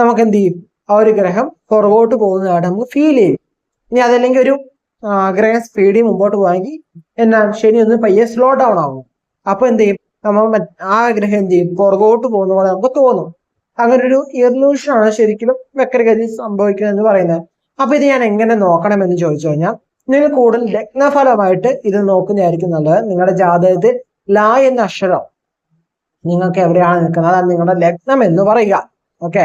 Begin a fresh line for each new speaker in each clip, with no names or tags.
നമുക്ക് എന്ത് ചെയ്യും ആ ഒരു ഗ്രഹം പുറകോട്ട് പോകുന്നതായിട്ട് നമുക്ക് ഫീൽ ചെയ്യും. ഇനി അതല്ലെങ്കിൽ ഒരു ഗ്രഹ സ്പീഡിൽ മുമ്പോട്ട് പോകാമെങ്കിൽ എന്നാ ശനി ഒന്ന് പയ്യെ സ്ലോ ഡൗൺ ആവും. അപ്പൊ എന്ത് ചെയ്യും നമ്മൾ ആ ഗ്രഹം എന്ത് ചെയ്യും പുറകോട്ട് പോകുന്ന പോലെ നമുക്ക് തോന്നും. അങ്ങനെ ഒരു ഇർലൂഷൻ ആണ് ശരിക്കും വക്രഗതി സംഭവിക്കുന്നത് എന്ന് പറയുന്നത്. അപ്പൊ ഇത് ഞാൻ എങ്ങനെ നോക്കണം എന്ന് ചോദിച്ചു കഴിഞ്ഞാൽ നിങ്ങൾ കൂടുതൽ ലഗ്നഫലമായിട്ട് ഇത് നോക്കുന്നതായിരിക്കും നല്ലത്. നിങ്ങളുടെ ജാതകത്തിൽ ലാ എന്ന അക്ഷരം നിങ്ങൾക്ക് എവിടെയാണ് നിൽക്കുന്നത്? അതാണ് നിങ്ങളുടെ ലഗ്നം എന്ന് പറയുക. ഓക്കെ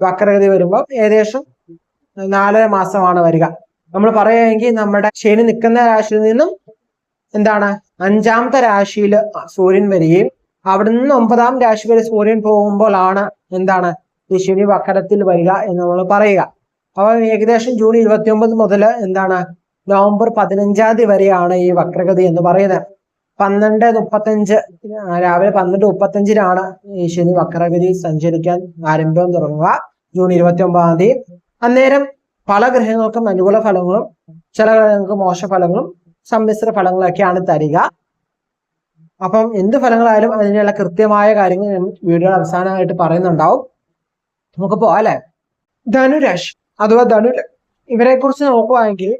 വക്രഗതി വരുമ്പോൾ ഏകദേശം നാലര മാസമാണ് വരിക. നമ്മൾ പറയുകയെങ്കിൽ നമ്മുടെ ശനി നിൽക്കുന്ന രാശിയിൽ നിന്നും എന്താണ്? അഞ്ചാമത്തെ രാശിയിൽ സൂര്യൻ വരികയും അവിടെ നിന്ന് ഒമ്പതാം രാശി വരെ സൂര്യൻ പോകുമ്പോഴാണ് എന്താണ്? ഈ ശനി വക്രത്തിൽ വരിക എന്ന് നമ്മൾ പറയുക. അപ്പൊ ഏകദേശം ജൂൺ ഇരുപത്തി ഒമ്പത് മുതൽ എന്താണ്? നവംബർ പതിനഞ്ചാം തീയതി വരെയാണ് ഈ വക്രഗതി എന്ന് പറയുന്നത്. പന്ത്രണ്ട് മുപ്പത്തഞ്ച് രാവിലെ പന്ത്രണ്ട് മുപ്പത്തഞ്ചിനാണ് ശനി വക്രഗതി സഞ്ചരിക്കാൻ ആരംഭം തുടങ്ങുക. ജൂൺ ഇരുപത്തി ഒമ്പതാം തീയതി. അന്നേരം പല ഗ്രഹങ്ങൾക്കും അനുകൂല ഫലങ്ങളും ചില ഗ്രഹങ്ങൾക്ക് മോശ ഫലങ്ങളും സമ്മിശ്ര ഫലങ്ങളൊക്കെയാണ് തരിക. അപ്പം എന്ത് ഫലങ്ങളായാലും അതിനുള്ള കൃത്യമായ കാര്യങ്ങൾ വീഡിയോ അവസാനമായിട്ട് പറയുന്നുണ്ടാവും. നമുക്ക് പോവാം അല്ലെ? ധനുരാശി അഥവാ ധനു ഇവരെ കുറിച്ച് നോക്കുവാണെങ്കിൽ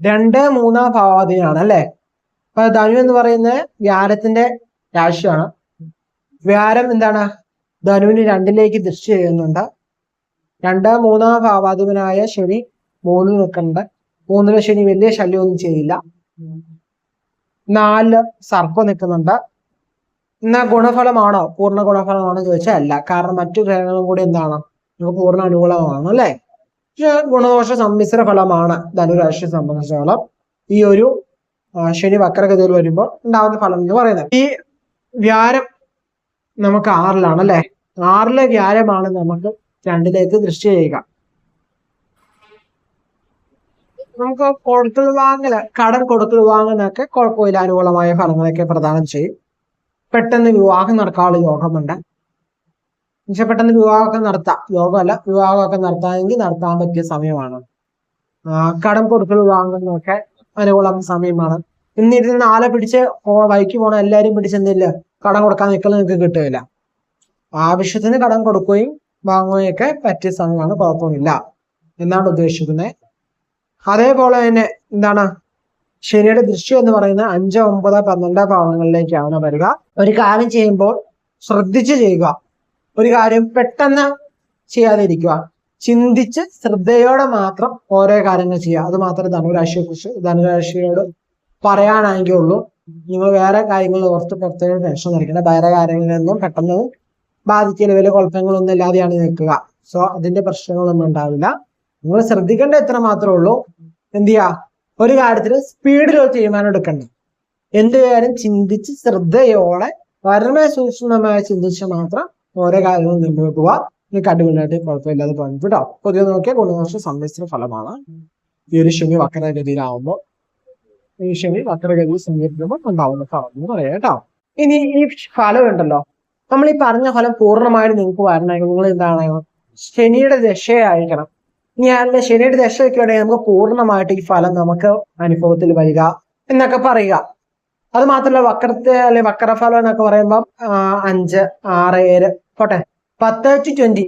രണ്ട് മൂന്നാം ഭാവാധീനാണ് അല്ലെ? അപ്പൊ ധനു എന്ന് പറയുന്നത് വ്യാരത്തിന്റെ രാശിയാണ്. വ്യാരം എന്താണ്? ധനുവിന് രണ്ടിലേക്ക് ദൃഷ്ടി ചെയ്യുന്നുണ്ട്. രണ്ട് മൂന്നാം ഭാവാധിപനായ ശനി മൂന്നിൽ നിൽക്കുന്നുണ്ട്. മൂന്നിലെ ശനി വലിയ ശല്യമൊന്നും ചെയ്യില്ല. നാല് സർപ്പം നിൽക്കുന്നുണ്ട്. എന്നാ ഗുണഫലമാണോ? പൂർണ ഗുണഫലമാണോ ചോദിച്ചാൽ അല്ല. കാരണം മറ്റു ഗ്രഹങ്ങളും കൂടി എന്താണ്? നമുക്ക് പൂർണ അനുകൂലമാണ് അല്ലെ? ഗുണദോഷ സമ്മിശ്ര ഫലമാണ് ധനുരാശിയെ സംബന്ധിച്ചോളം ഈ ഒരു ശനി വക്രഗതിയിൽ വരുമ്പോൾ ഉണ്ടാകുന്ന ഫലം എന്ന് പറയുന്നത്. ഈ വ്യാരം നമുക്ക് ആറിലാണ് അല്ലെ? ആറിലെ വ്യാരമാണ് നമുക്ക് രണ്ടിലേക്ക് ദൃഷ്ടി ചെയ്യുക. നമുക്ക് കൊടുക്കൽ വാങ്ങൽ കടം കൊടുക്കൽ വാങ്ങുന്നതൊക്കെ കുഴപ്പമില്ല. അനുകൂലമായ ഫലങ്ങളൊക്കെ പ്രദാനം ചെയ്യും. പെട്ടെന്ന് വിവാഹം നടക്കാനുള്ള യോഗമുണ്ട്. പക്ഷെ പെട്ടെന്ന് വിവാഹമൊക്കെ നടത്താം. യോഗമല്ല വിവാഹമൊക്കെ നടത്താമെങ്കിൽ നടത്താൻ പറ്റിയ സമയമാണ്. കടം കൊടുക്കൽ വാങ്ങുന്നതൊക്കെ അനുകൂലം സമയമാണ്. ഇന്നിരുന്ന് ആളെ പിടിച്ച് വൈക്ക് പോണ എല്ലാവരും പിടിച്ചെന്നില്ല കടം കൊടുക്കാൻ നിൽക്കൽ നിങ്ങൾക്ക് കിട്ടുകയില്ല ആവശ്യത്തിന് കടം കൊടുക്കുകയും വാങ്ങുകയൊക്കെ പറ്റിയ സമയമാണ് കുഴപ്പമില്ല എന്നാണ് ഉദ്ദേശിക്കുന്നത്. അതേപോലെ തന്നെ എന്താണ്? ശനിയുടെ ദൃശ്യം എന്ന് പറയുന്ന അഞ്ച് ഒമ്പത് പന്ത്രണ്ട് ഭാവങ്ങളിലേക്കാണ് വരിക. ഒരു കാര്യം ചെയ്യുമ്പോൾ ശ്രദ്ധിച്ച് ചെയ്യുക. ഒരു കാര്യം പെട്ടെന്ന് ചെയ്യാതിരിക്കുക. ചിന്തിച്ച് ശ്രദ്ധയോടെ മാത്രം ഓരോ കാര്യങ്ങൾ ചെയ്യുക. അത് മാത്രമേ ധനുരാശിയെ കുറിച്ച് ധനുരാശിയോട് ഉള്ളൂ നിങ്ങൾ വേറെ കാര്യങ്ങൾ ഓർത്ത് പ്രത്യേകം ടെൻഷൻ നിൽക്കേണ്ട വേറെ കാര്യങ്ങളിലൊന്നും പെട്ടെന്ന് ബാധിക്കുന്ന വലിയ കുഴപ്പങ്ങളൊന്നും ഇല്ലാതെയാണ് നിൽക്കുക. സോ അതിന്റെ പ്രശ്നങ്ങളൊന്നും ഉണ്ടാവില്ല. നിങ്ങൾ ശ്രദ്ധിക്കേണ്ട എത്ര മാത്രമേ ഉള്ളൂ. എന്ത് ചെയ്യുക? ഒരു കാര്യത്തിൽ സ്പീഡിൽ ഒരു തീരുമാനം എടുക്കണ്ട. എന്ത് കാര്യം ചിന്തിച്ച് ശ്രദ്ധയോടെ വളരെ സൂക്ഷ്മമായി ചിന്തിച്ച് മാത്രം ഓരോ കാര്യങ്ങളും മുന്നോട്ട് പോവാ നിങ്ങൾക്ക് അടിപൊളിയായിട്ട് കുഴപ്പമില്ലാതെ പറഞ്ഞു. കേട്ടോ. പൊതുവെ നോക്കിയാൽ ഗുണദോഷ സമ്മിശ്ര ഫലമാണ്. ഈ ഒരു ശനി വക്രഗതിയിലാവുമ്പോൾ ഈ ശനി വക്രഗതി സമീപിക്കുമ്പോൾ ഉണ്ടാവുന്ന ഫലം എന്ന് പറയാം കേട്ടോ. ഇനി ഈ ഫലം ഉണ്ടല്ലോ. നമ്മൾ ഈ പറഞ്ഞ ഫലം പൂർണമായിട്ട് നിങ്ങൾക്ക് വരണമെങ്കിൽ നിങ്ങൾ എന്താണ്? ശനിയുടെ ദശയായിരിക്കണം. അല്ല ശനിയുടെ ദശ വെക്കുകയാണെങ്കിൽ നമുക്ക് പൂർണമായിട്ട് ഈ ഫലം നമുക്ക് അനുഭവത്തിൽ വരിക എന്നൊക്കെ പറയുക. അത് മാത്രമല്ല വക്രത്തെ അല്ലെ വക്രഫലം എന്നൊക്കെ പറയുമ്പോൾ അഞ്ച് ആറ് ഏഴ് പോട്ടെ. പത്ത് ടു ട്വന്റി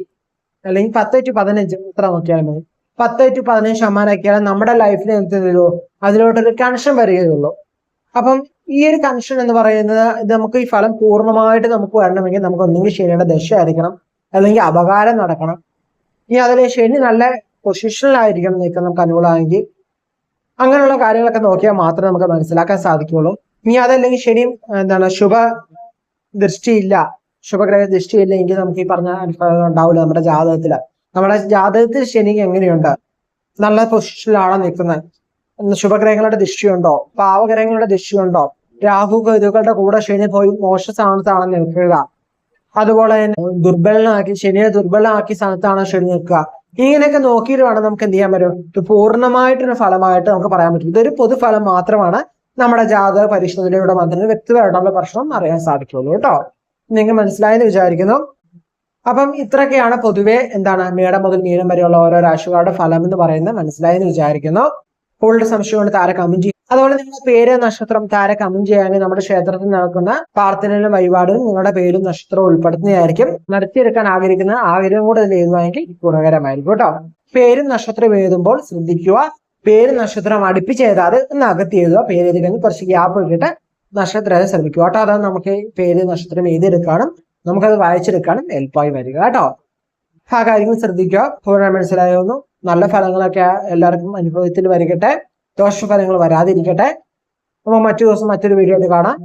അല്ലെങ്കിൽ പത്ത് ടു പതിനഞ്ച് ഇത്ര നോക്കിയാൽ മതി. പത്ത് ടു പതിനഞ്ച് ശതമാനമൊക്കെയാണ് നമ്മുടെ ലൈഫിൽ എന്ത് ചെയ്തോ അതിലോട്ടൊരു കണക്ഷൻ വരികയുള്ളൂ അപ്പം ഈ ഒരു കണക്ഷൻ എന്ന് പറയുന്നത് നമുക്ക് ഈ ഫലം പൂർണമായിട്ട് നമുക്ക് വരണമെങ്കിൽ നമുക്ക് ഒന്നെങ്കിൽ ശനിയുടെ ദശ ആയിരിക്കണം. അല്ലെങ്കിൽ അപകാരം നടക്കണം. ഇനി അതിൽ ശനി നല്ല പൊസിഷനിലായിരിക്കണം നിൽക്കാൻ നമുക്ക് അനുകൂലമാണെങ്കിൽ അങ്ങനെയുള്ള കാര്യങ്ങളൊക്കെ നോക്കിയാൽ മാത്രമേ നമുക്ക് മനസ്സിലാക്കാൻ സാധിക്കുള്ളൂ ഇനി അതല്ലെങ്കിൽ ശനി എന്താണ് ശുഭ ദൃഷ്ടിയില്ല ശുഭഗ്രഹ ദൃഷ്ടി ഇല്ലെങ്കിൽ നമുക്ക് ഈ പറഞ്ഞ അനുഭവങ്ങൾ ഉണ്ടാവില്ല നമ്മുടെ ജാതകത്തിൽ നമ്മുടെ ജാതകത്തിൽ ശനി എങ്ങനെയുണ്ട്? നല്ല പൊസിഷനിലാണോ നിൽക്കുന്നത്? ശുഭഗ്രഹങ്ങളുടെ ദൃഷ്ടിയുണ്ടോ? പാവഗ്രഹങ്ങളുടെ ദൃഷ്ടിയുണ്ടോ? രാഹു കേതുക്കളുടെ കൂടെ ശനി പോയി മോശ സ്ഥാനത്താണ് നിൽക്കുക. അതുപോലെ തന്നെ ദുർബലനാക്കി ശനിയെ ദുർബലനാക്കി സ്ഥാനത്താണ് ശനി നിൽക്കുക. ഇങ്ങനെയൊക്കെ നോക്കിയിട്ട് വേണം നമുക്ക് എന്ത് ചെയ്യാൻ പറ്റും? ഇത് പൂർണമായിട്ടൊരു ഫലമായിട്ട് നമുക്ക് പറയാൻ പറ്റും. ഇതൊരു പൊതുഫലം മാത്രമാണ് നമ്മുടെ ജാതക പരിശോധനയുടെ മാത്രമേ വ്യക്തിപരമായിട്ടുള്ള പ്രശ്നം അറിയാൻ സാധിക്കുള്ളൂ കേട്ടോ. നിങ്ങൾക്ക് മനസ്സിലായെന്ന് വിചാരിക്കുന്നു. അപ്പം ഇത്രയൊക്കെയാണ് പൊതുവെ എന്താണ് മേടം മുതൽ മീനം വരെയുള്ള ഓരോ രാശികളുടെ ഫലം എന്ന് പറയുന്നത് മനസ്സിലായെന്ന് വിചാരിക്കുന്നു. കൂടുതൽ സംശയമുണ്ട് താര കമന്റ് അതുപോലെ നിങ്ങളുടെ പേര് നക്ഷത്രം താര കമന്റ് ചെയ്യാമെങ്കിൽ നമ്മുടെ ക്ഷേത്രത്തിൽ നടക്കുന്ന പ്രാർത്ഥനയിലും വഴിപാടും നിങ്ങളുടെ പേരും നക്ഷത്രവും ഉൾപ്പെടുത്തുന്നതായിരിക്കും. നടത്തിയെടുക്കാൻ ആഗ്രഹിക്കുന്ന ആഗ്രഹം കൂടെ എഴുതുവാണെങ്കിൽ ഗുണകരമായിരിക്കും കേട്ടോ. പേരും നക്ഷത്രം എഴുതുമ്പോൾ ശ്രദ്ധിക്കുക. പേര് നക്ഷത്രം അടുപ്പിച്ച് എഴുതാതെ ഒന്ന് അകത്തി എഴുതുക. പേര് എഴുതി കഴിഞ്ഞ് കുറച്ച് ഗ്യാപ്പ് ഇട്ടിട്ട് നക്ഷത്രം ശ്രമിക്കുക കേട്ടോ. അതാണ് നമുക്ക് പേര് നക്ഷത്രം എഴുതിയെടുക്കാനും നമുക്കത് വായിച്ചെടുക്കാനും എളുപ്പമായി വരിക കേട്ടോ. ആ കാര്യങ്ങൾ ശ്രദ്ധിക്കുക. പൂർണ മനസ്സിലായോന്നു. നല്ല ഫലങ്ങളൊക്കെ എല്ലാവർക്കും അനുഭവത്തിൽ വരികട്ടെ. ദോഷഫലങ്ങൾ വരാതിരിക്കട്ടെ. നമ്മൾ മറ്റു ദിവസം മറ്റൊരു വീഡിയോ ആയിട്ട് കാണാം.